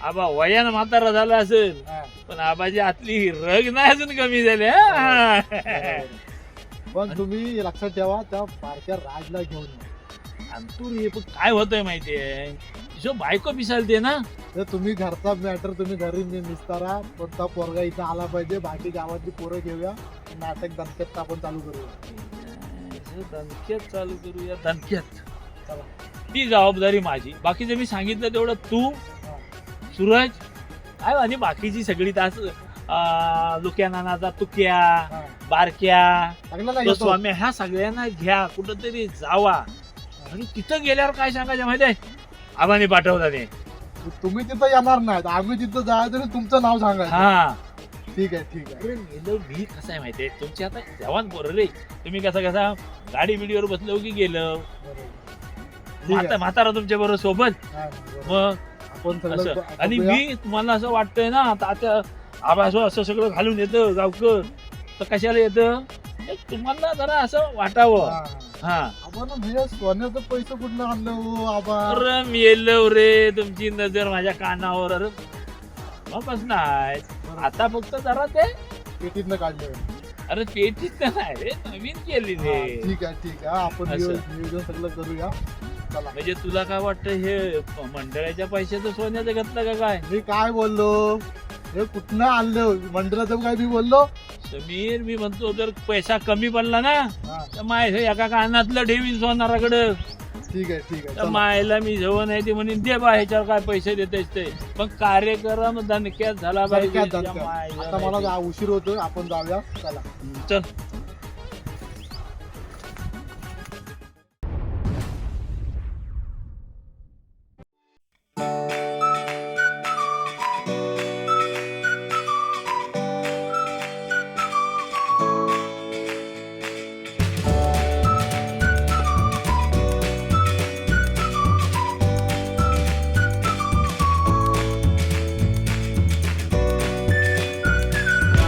आबा वयानं म्हातारा झाला असेल हा. पण आबाची आतली रग नाही अजून कमी झाली हा. पण तुम्ही लक्षात ठेवा त्या बारक्या राजला घेऊन या. आणि तू रे पण काय होतंय माहितीये जो बायको पिसालते ना तर तुम्ही घरचा मॅटर तुम्ही घरी नि- निस्तारा पण त्या पोरगा इथं आला पाहिजे बाकी गावातली पोरं घेऊया नाटक दणक्यात आपण चालू करूया दणक्यात चालू करूया दणक्यात चला. ती जबाबदारी माझी बाकीचं मी सांगितलं तेवढं तू हा. सूरज. काय आणि बाकीची सगळी तास लुक्या नानाचा तुक्या हा. बारक्या. स्वामी ह्या सगळ्यांना घ्या कुठंतरी जावा. आणि तिथं गेल्यावर काय सांगायचं माहितीये आबाने पाठवला ते तुम्ही तिथं येणार नाहीत आम्ही तिथं जायचं तुमचं नाव सांगायचं. हा. ठीक आहे ठीक आहे. गेलो मी कसं आहे माहितीये तुमची आता जवान पोरं रे. तुम्ही कसा कसा गाडी बिडीवर बसलो की गेलं? म्हाता आहे. म्हातारा तुमच्या बरोबर सोबत? हा. मग? आपण सगळं असं. आणि. मी तुम्हाला असं वाटतंय ना आता आता आबा असं सगळं घालून येतं गावकर तर कशाला येतं? हे तुम्हाला जरा असं वाटावं. हा. हा. आपण भैया सोन्याचं पैसे कुठलं आणलं हो आबा? अरे रे तुमची नजर माझ्या कानावर. अरे मगच नाही. आता फक्त जरा ते पेटीतनं काढलं. अरे पेटीत नाही रे नवीन केली हा, रे ठीक आहे ठीक आहे. आपण असं. नियोजन नियोजन सगळं करूया. चला. म्हणजे तुला काय वाटतं हे मंडळाच्या पैशाचं सोन्याचं घेतलं का काय? मी काय बोललो? हे कुठनं आणलं? मंडळाचं काय मी बोललो? समीर मी म्हणतो जर पैसा कमी पडला ना हा, तर माय हे एका कानातलं ठेवीन सोनाराकडं. ठीक आहे ठीक आहे. तर चला. मायला मी जेवण आहे ते म्हणून दे बा ह्याच्यावर काय पैसे देतेस ते. पण कार्यक्रम दणक्यात झाला पाहिजे. दणक्यात, दणक्यात. त्या मायला आता मला. जा- उशीर होतोय आपण जाऊया. चला. चल.